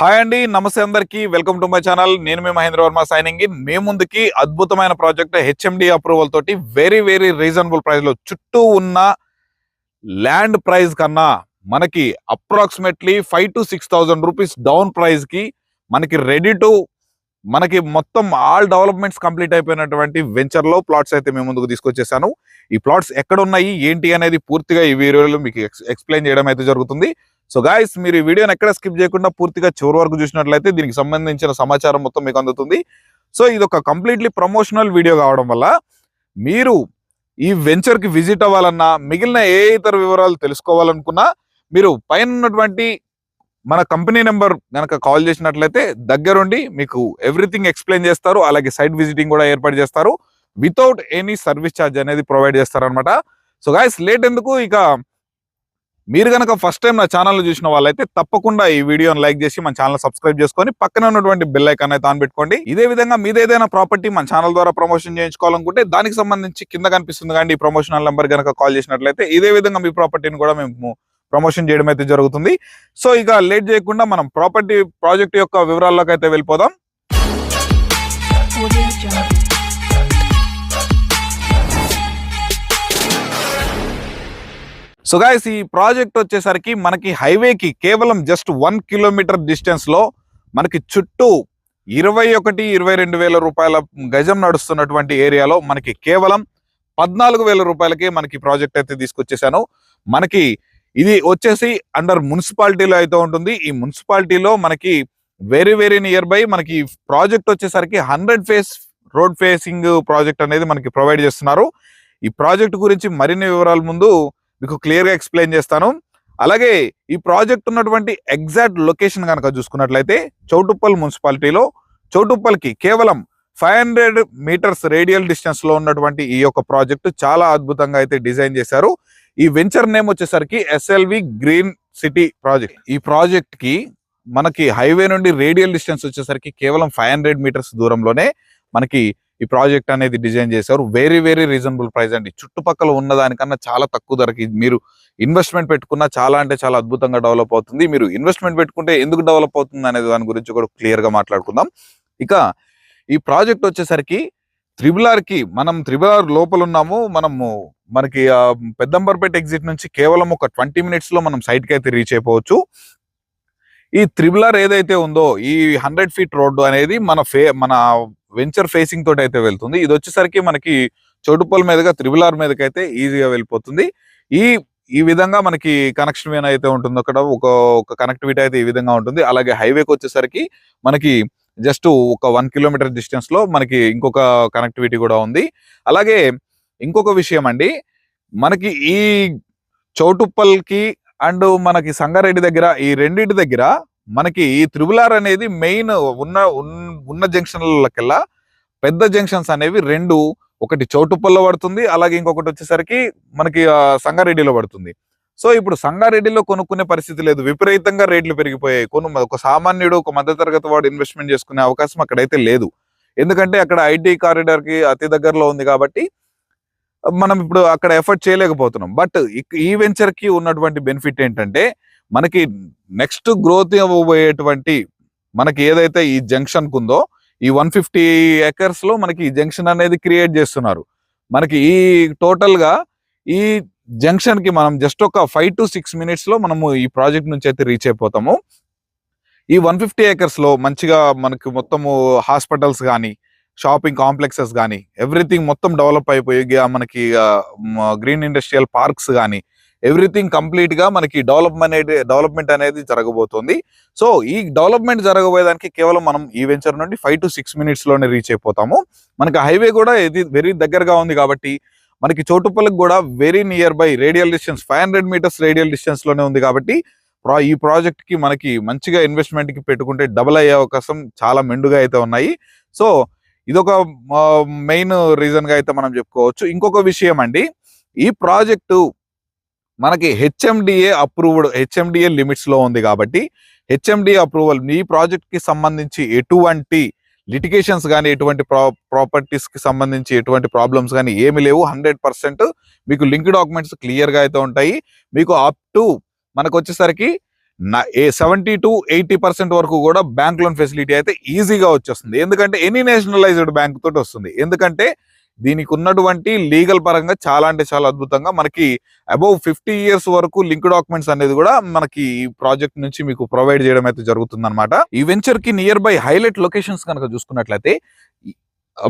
Hi అండి నమస్తే అందరికి. Welcome to my channel. నేను మీ మహేంద్ర వర్మ సైనింగ్ ఇన్. మీ ముందుకి అద్భుతమైన ప్రాజెక్ట్ హెచ్ఎండి అప్రూవల్ తోటి వెరీ వెరీ రీజనబుల్ ప్రైస్లో చుట్టూ ఉన్న ల్యాండ్ ప్రైస్ కన్నా మనకి approximately five to six thousand rupees down ప్రైస్కి మనకి రెడీ టు మనకి మొత్తం ఆల్ డెవలప్మెంట్స్ కంప్లీట్ అయిపోయినటువంటి వెంచర్లో ప్లాట్స్ అయితే మేము ముందుకు తీసుకొచ్చేసాను. ఈ ప్లాట్స్ ఎక్కడ ఉన్నాయి ఏంటి అనేది పూర్తిగా ఈ వీడియోలో మీకు ఎక్స్ప్లెయిన్ చేయడం అయితే జరుగుతుంది. సో గాయస్ మీరు ఈ వీడియోని ఎక్కడ స్కిప్ చేయకుండా పూర్తిగా చివరి వరకు చూసినట్లయితే దీనికి సంబంధించిన సమాచారం మొత్తం మీకు అందుతుంది. సో ఇది ఒక కంప్లీట్లీ ప్రమోషనల్ వీడియో కావడం వల్ల మీరు ఈ వెంచర్కి విజిట్ అవ్వాలన్నా మిగిలిన ఏ ఇతర వివరాలు తెలుసుకోవాలనుకున్నా మీరు పైన ఉన్నటువంటి మన కంపెనీ నెంబర్ కనుక కాల్ చేసినట్లయితే దగ్గరుండి మీకు ఎవ్రీథింగ్ ఎక్స్ప్లెయిన్ చేస్తారు. అలాగే సైట్ విజిటింగ్ కూడా ఏర్పాటు చేస్తారు. వితౌట్ ఎనీ సర్వీస్ ఛార్జ్ అనేది ప్రొవైడ్ చేస్తారు అనమాట సో గాయస్ లేట్ ఎందుకు? ఇక మీరు కనుక ఫస్ట్ టైం నా ఛానల్ చూసిన వాళ్ళైతే తప్పకుండా ఈ వీడియోని లైక్ చేసి మన ఛానల్ సబ్స్క్రైబ్ చేసుకొని పక్కన ఉన్నటువంటి బెల్ ఐకాన్ అయితే ఆన్ పెట్టుకోండి. ఇదే విధంగా మీద ఏదైనా ప్రాపర్టీ మన ఛానల్ ద్వారా ప్రమోషన్ చేయించుకోవాలనుకుంటే దానికి సంబంధించి కింద కనిపిస్తుంది కానీ ఈ ప్రమోషనల్ నెంబర్ కనుక కాల్ చేసినట్లయితే ఇదే విధంగా మీ ప్రాపర్టీని కూడా మేము ప్రమోషన్ చేయడం అయితే జరుగుతుంది. సో ఇక లేట్ చేయకుండా మనం ప్రాపర్టీ ప్రాజెక్ట్ యొక్క వివరాల్లోకి అయితే వెళ్ళిపోదాం. సో గాయస్ ఈ ప్రాజెక్ట్ వచ్చేసరికి మనకి హైవేకి కేవలం జస్ట్ వన్ కిలోమీటర్ డిస్టెన్స్లో మనకి చుట్టూ ఇరవై ఒకటి ఇరవై రెండు వేల రూపాయల గజం నడుస్తున్నటువంటి ఏరియాలో మనకి కేవలం పద్నాలుగు వేల రూపాయలకే మనకి ప్రాజెక్ట్ అయితే తీసుకొచ్చేసాను. మనకి ఇది వచ్చేసి అండర్ మున్సిపాలిటీలో అయితే ఉంటుంది. ఈ మున్సిపాలిటీలో మనకి వెరీ వెరీ నియర్ బై మనకి ప్రాజెక్ట్ వచ్చేసరికి hundred feet road facing project అనేది మనకి ప్రొవైడ్ చేస్తున్నారు. ఈ ప్రాజెక్ట్ గురించి మరిన్ని వివరాల ముందు మీకు క్లియర్గా ఎక్స్ప్లెయిన్ చేస్తాను. అలాగే ఈ ప్రాజెక్ట్ ఉన్నటువంటి ఎగ్జాక్ట్ లొకేషన్ కనుక చూసుకున్నట్లయితే చౌటుప్పల్ మున్సిపాలిటీలో చౌటుప్పల్కి కేవలం ఫైవ్ హండ్రెడ్ మీటర్స్ రేడియల్ డిస్టెన్స్లో ఉన్నటువంటి ఈ యొక్క ప్రాజెక్ట్ చాలా అద్భుతంగా అయితే డిజైన్ చేశారు. ఈ వెంచర్ నేమ్ వచ్చేసరికి ఎస్ఎల్వి గ్రీన్ సిటీ ప్రాజెక్ట్. ఈ ప్రాజెక్ట్కి మనకి హైవే నుండి రేడియల్ డిస్టెన్స్ వచ్చేసరికి కేవలం ఫైవ్ హండ్రెడ్ మీటర్స్ దూరంలోనే మనకి ఈ ప్రాజెక్ట్ అనేది డిజైన్ చేశారు. వెరీ వెరీ రీజనబుల్ ప్రైస్ అండి. చుట్టుపక్కల ఉన్న దానికన్నా చాలా తక్కువ ధరకి మీరు ఇన్వెస్ట్మెంట్ పెట్టుకున్నా చాలా అంటే చాలా అద్భుతంగా డెవలప్ అవుతుంది. మీరు ఇన్వెస్ట్మెంట్ పెట్టుకుంటే ఎందుకు డెవలప్ అవుతుంది అనేది దాని గురించి కూడా క్లియర్గా మాట్లాడుకుందాం. ఇక ఈ ప్రాజెక్ట్ వచ్చేసరికి త్రిబుల్ ఆర్కి మనం త్రిబుల్ ఆర్ లోపల ఉన్నాము. మనము మనకి పెద్దంబర్పేట ఎగ్జిట్ నుంచి కేవలం ఒక ట్వంటీ మినిట్స్లో మనం సైట్కి అయితే రీచ్ అయిపోవచ్చు. ఈ త్రిబుల్ ఆర్ ఏదైతే ఉందో ఈ హండ్రెడ్ ఫీట్ రోడ్డు అనేది మన ఫే మన వెంచర్ ఫేసింగ్ తోటి అయితే వెళ్తుంది. ఇది వచ్చేసరికి మనకి చోటుపల్ మీదుగా త్రిబుల్ ఆర్ మీదకి అయితే ఈజీగా వెళ్ళిపోతుంది. ఈ ఈ విధంగా మనకి కనెక్షన్ వేన్ అయితే ఉంటుంది. అక్కడ ఒక ఒక కనెక్టివిటీ అయితే ఈ విధంగా ఉంటుంది. అలాగే హైవేకి వచ్చేసరికి మనకి జస్ట్ ఒక వన్ కిలోమీటర్ డిస్టెన్స్లో మనకి ఇంకొక కనెక్టివిటీ కూడా ఉంది. అలాగే ఇంకొక విషయం అండి. మనకి ఈ చౌటుప్పల్కి అండ్ మనకి సంగారెడ్డి దగ్గర ఈ రెండింటి దగ్గర మనకి ఈ త్రిబులార్ అనేది మెయిన్ ఉన్న ఉన్న జంక్షన్లకెల్లా పెద్ద జంక్షన్స్ అనేవి రెండు. ఒకటి చౌటుప్పల్లో పడుతుంది అలాగే ఇంకొకటి వచ్చేసరికి మనకి సంగారెడ్డిలో పడుతుంది. సో ఇప్పుడు సంగారెడ్డిలో కొనుక్కునే పరిస్థితి లేదు. విపరీతంగా రేట్లు పెరిగిపోయాయి. కొను ఒక సామాన్యుడు ఒక మధ్యతరగతి వాడు ఇన్వెస్ట్మెంట్ చేసుకునే అవకాశం అక్కడైతే లేదు. ఎందుకంటే అక్కడ ఐటీ కారిడార్కి అతి దగ్గరలో ఉంది కాబట్టి మనం ఇప్పుడు అక్కడ ఎఫర్ట్ చేయలేకపోతున్నాం. బట్ ఈ వెంచర్కి ఉన్నటువంటి బెనిఫిట్ ఏంటంటే మనకి నెక్స్ట్ గ్రోత్ అవ్వబోయేటువంటి మనకి ఏదైతే ఈ జంక్షన్ ఉందో ఈ వన్ ఫిఫ్టీ ఎకర్స్లో మనకి ఈ జంక్షన్ అనేది క్రియేట్ చేస్తున్నారు. మనకి ఈ టోటల్గా ఈ జంక్షన్కి మనం జస్ట్ ఒక ఫైవ్ టు సిక్స్ మినిట్స్లో మనము ఈ ప్రాజెక్ట్ నుంచి అయితే రీచ్ అయిపోతాము. ఈ వన్ ఫిఫ్టీ ఏకర్స్లో మంచిగా మనకి మొత్తము హాస్పిటల్స్ కానీ షాపింగ్ కాంప్లెక్సెస్ కానీ ఎవ్రీథింగ్ మొత్తం డెవలప్ అయిపోయి మనకి గ్రీన్ ఇండస్ట్రియల్ పార్క్స్ కానీ ఎవ్రీథింగ్ కంప్లీట్గా మనకి డెవలప్మెంట్ అనేది డెవలప్మెంట్ అనేది జరగబోతుంది. సో ఈ డెవలప్మెంట్ జరగబోయేదానికి కేవలం మనం ఈ వెంచర్ నుండి ఫైవ్ టు సిక్స్ మినిట్స్లోనే రీచ్ అయిపోతాము. మనకి హైవే కూడా ఇది వెరీ దగ్గరగా ఉంది కాబట్టి మనకి చోటుపల్లికి కూడా very near by radial distance five hundred metres radial డిస్టెన్స్లోనే ఉంది కాబట్టి ప్రా- ఈ ప్రాజెక్ట్కి మనకి మంచిగా ఇన్వెస్ట్మెంట్కి పెట్టుకుంటే డబుల్ అయ్యే అవకాశం చాలా మెండుగా అయితే ఉన్నాయి. సో ఇదొక మెయిన్ రీజన్గా అయితే మనం చెప్పుకోవచ్చు. ఇంకొక విషయం అండి ఈ ప్రాజెక్టు మనకి హెచ్ఎండిఏ అప్రూవ్డ్ హెచ్ఎండిఏ లిమిట్స్లో ఉంది కాబట్టి హెచ్ఎండిఏ అప్రూవల్ మీ ప్రాజెక్ట్కి సంబంధించి ఎటువంటి లిటిగేషన్స్ కానీ ఎటువంటి ప్రా ప్రాపర్టీస్కి సంబంధించి ఎటువంటి ప్రాబ్లమ్స్ కానీ ఏమి లేవు. హండ్రెడ్ పర్సెంట్ మీకు లింక్ డాక్యుమెంట్స్ క్లియర్గా అయితే ఉంటాయి. మీకు అప్ టు మనకు వచ్చేసరికి ఏ సెవెంటీ టు ఎయిటీ పర్సెంట్ వరకు కూడా బ్యాంక్ లోన్ ఫెసిలిటీ అయితే ఈజీగా వచ్చేస్తుంది. ఎందుకంటే ఎనీ నేషనలైజ్డ్ బ్యాంక్ తోటి వస్తుంది. ఎందుకంటే దీనికి ఉన్నటువంటి లీగల్ పరంగా చాలా అంటే చాలా అద్భుతంగా మనకి అబౌవ్ ఫిఫ్టీ ఇయర్స్ వరకు లింక్ డాక్యుమెంట్స్ అనేది కూడా మనకి ఈ ప్రాజెక్ట్ నుంచి మీకు ప్రొవైడ్ చేయడం అయితే జరుగుతుంది అనమాట ఈ వెంచర్కి నియర్ బై హైలైట్ లొకేషన్స్ కనుక చూసుకున్నట్లయితే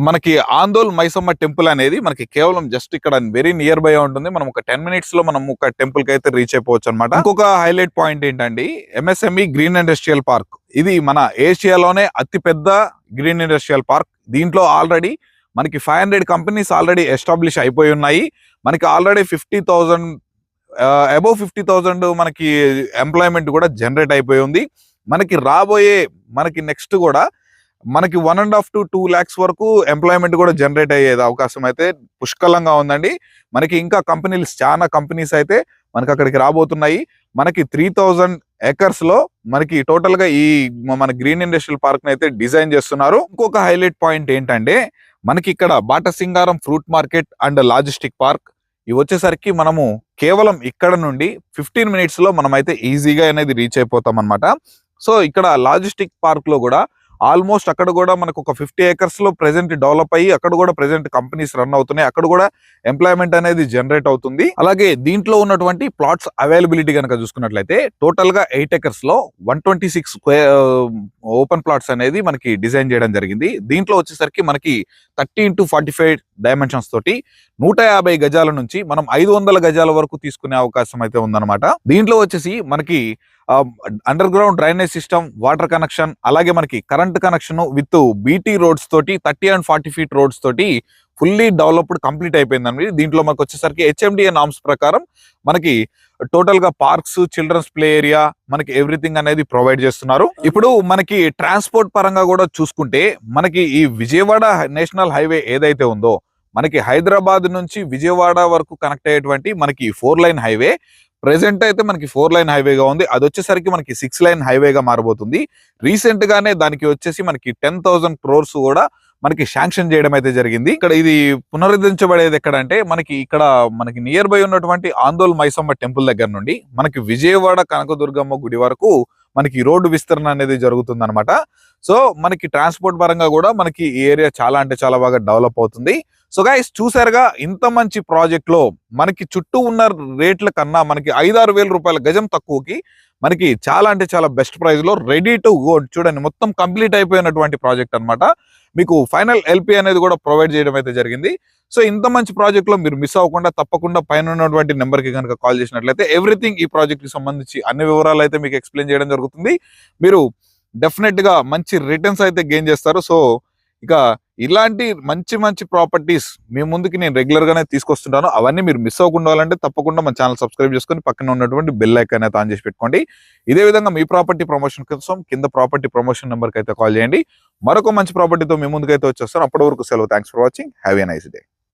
మనకి ఆందోల్ మైసమ్మ టెంపుల్ అనేది మనకి కేవలం జస్ట్ ఇక్కడ వెరీ నియర్ బై ఉంటుంది. మనం ఒక టెన్ మినిట్స్లో మనం ఒక టెంపుల్కి అయితే రీచ్ అయిపోవచ్చు అనమాట ఇంకొక హైలైట్ పాయింట్ ఏంటండి ఎంఎస్ఎంఈ గ్రీన్ ఇండస్ట్రియల్ పార్క్. ఇది మన ఏషియాలోనే అతి పెద్ద గ్రీన్ ఇండస్ట్రియల్ పార్క్. దీంట్లో ఆల్రెడీ మనకి five hundred companies already establish అయిపోయి ఉన్నాయి. మనకి already fifty thousand above fifty thousand మనకి ఎంప్లాయ్మెంట్ కూడా జనరేట్ అయిపోయి ఉంది. మనకి రాబోయే మనకి నెక్స్ట్ కూడా మనకి one and half to two lakhs వరకు ఎంప్లాయ్మెంట్ కూడా జనరేట్ అయ్యేది అవకాశం అయితే పుష్కలంగా ఉందండి. మనకి ఇంకా కంపెనీలు చాలా కంపెనీస్ అయితే మనకి అక్కడికి రాబోతున్నాయి. మనకి త్రీ థౌజండ్ ఎకర్స్లో మనకి టోటల్గా ఈ మన గ్రీన్ ఇండస్ట్రియల్ పార్క్ అయితే డిజైన్ చేస్తున్నారు. ఇంకొక హైలైట్ పాయింట్ ఏంటంటే మనకి ఇక్కడ Batasingaram fruit market and logistic park. ఇవి వచ్చేసరికి మనము కేవలం ఇక్కడ నుండి ఫిఫ్టీన్ మినిట్స్లో అయితే ఈజీగా అనేది రీచ్ అయిపోతాం అనమాట సో ఇక్కడ లాజిస్టిక్ పార్క్లో కూడా ఆల్మోస్ట్ అక్కడ కూడా మనకు ఒక ఫిఫ్టీ ఏకర్స్లో లో డెవలప్ అయ్యి అక్కడ కూడా ప్రెజెంట్ కంపెనీస్ రన్ అవుతున్నాయి. అక్కడ కూడా ఎంప్లాయ్మెంట్ అనేది జనరేట్ అవుతుంది. అలాగే దీంట్లో ఉన్నటువంటి ప్లాట్స్ అవైలబిలిటీ కనుక చూసుకున్నట్లయితే టోటల్గా eight ఎకర్స్లో one twenty six open plots అనేది మనకి డిజైన్ చేయడం జరిగింది. దీంట్లో వచ్చేసరికి మనకి thirty into forty five dimensions తోటి నూట యాభై గజాల నుంచి మనం ఐదు వందల గజాల వరకు తీసుకునే అవకాశం అయితే ఉందన్నమాట. దీంట్లో వచ్చేసి మనకి under ground drainage system water connection అలాగే మనకి current connection with BT roads తోటి thirty and forty feet roads తోటి ఫుల్లీ డెవలప్డ్ కంప్లీట్ అయిపోయిందండి. దీంట్లో మనకు వచ్చేసరికి హెచ్ఎండిఏ నామ్స్ ప్రకారం మనకి టోటల్గా పార్క్స్ చిల్డ్రన్స్ ప్లే ఏరియా మనకి ఎవ్రీథింగ్ అనేది ప్రొవైడ్ చేస్తున్నారు. ఇప్పుడు మనకి ట్రాన్స్పోర్ట్ పరంగా కూడా చూసుకుంటే మనకి ఈ విజయవాడ నేషనల్ హైవే ఏదైతే ఉందో మనకి హైదరాబాద్ నుంచి విజయవాడ వరకు కనెక్ట్ అయ్యేటువంటి మనకి ఫోర్ లైన్ హైవే ప్రెసెంట్ అయితే మనకి ఫోర్ లైన్ హైవేగా ఉంది. అది వచ్చేసరికి మనకి సిక్స్ లైన్ హైవేగా మారబోతుంది. రీసెంట్ గానే దానికి వచ్చేసి మనకి టెన్ థౌసండ్ క్రోర్స్ కూడా మనకి శాంక్షన్ చేయడం అయితే జరిగింది. ఇక్కడ ఇది పునరుద్ధరించబడేది ఎక్కడ అంటే మనకి ఇక్కడ మనకి నియర్ బై ఉన్నటువంటి ఆందోల్ మైసమ్మ టెంపుల్ దగ్గర నుండి మనకి విజయవాడ కనకదుర్గమ్మ గుడి వరకు మనకి రోడ్డు విస్తరణ అనేది జరుగుతుంది అనమాట సో మనకి ట్రాన్స్పోర్ట్ పరంగా కూడా మనకి ఈ ఏరియా చాలా అంటే చాలా బాగా డెవలప్ అవుతుంది. సో గైస్ చూసారుగా ఇంత మంచి ప్రాజెక్ట్లో మనకి చుట్టూ ఉన్న రేట్ల కన్నా మనకి ఐదారు వేల రూపాయల గజం తక్కువకి మనకి చాలా అంటే చాలా బెస్ట్ ప్రైస్లో రెడీ టు గో చూడండి మొత్తం కంప్లీట్ అయిపోయినటువంటి ప్రాజెక్ట్ అన్నమాట. మీకు ఫైనల్ ఎల్పి అనేది కూడా ప్రొవైడ్ చేయడం అయితే జరిగింది. సో ఇంత మంచి ప్రాజెక్ట్లో మీరు మిస్ అవ్వకుండా తప్పకుండా పైన ఉన్నటువంటి నెంబర్కి కనుక కాల్ చేసినట్లయితే ఎవ్రీథింగ్ ఈ ప్రాజెక్ట్కి సంబంధించి అన్ని వివరాలు అయితే మీకు ఎక్స్ప్లెయిన్ చేయడం జరుగుతుంది. మీరు డెఫినెట్గా మంచి రిటర్న్స్ అయితే గెయిన్ చేస్తారు. సో ఇక ఇలాంటి మంచి మంచి ప్రాపర్టీస్ మీ ముందుకి నేను రెగ్యులర్గానే తీసుకొస్తుంటాను. అవన్నీ మీరు మిస్ అవ్వకుండా ఉండాలంటే తప్పకుండా మన ఛానల్ సబ్స్క్రైబ్ చేసుకొని పక్కన ఉన్నటువంటి బెల్ ఐకాన్ అయితే ఆన్ చేసి పెట్టుకోండి. ఇదే విధంగా మీ ప్రాపర్టీ ప్రమోషన్ కోసం కింద ప్రాపర్టీ ప్రమోషన్ నెంబర్కి అయితే కాల్ చేయండి. మరొక మంచి ప్రాపర్టీతో మీ ముందుకైతే వచ్చేస్తాను. అప్పటి వరకు సెలవు. Thanks for watching have a nice day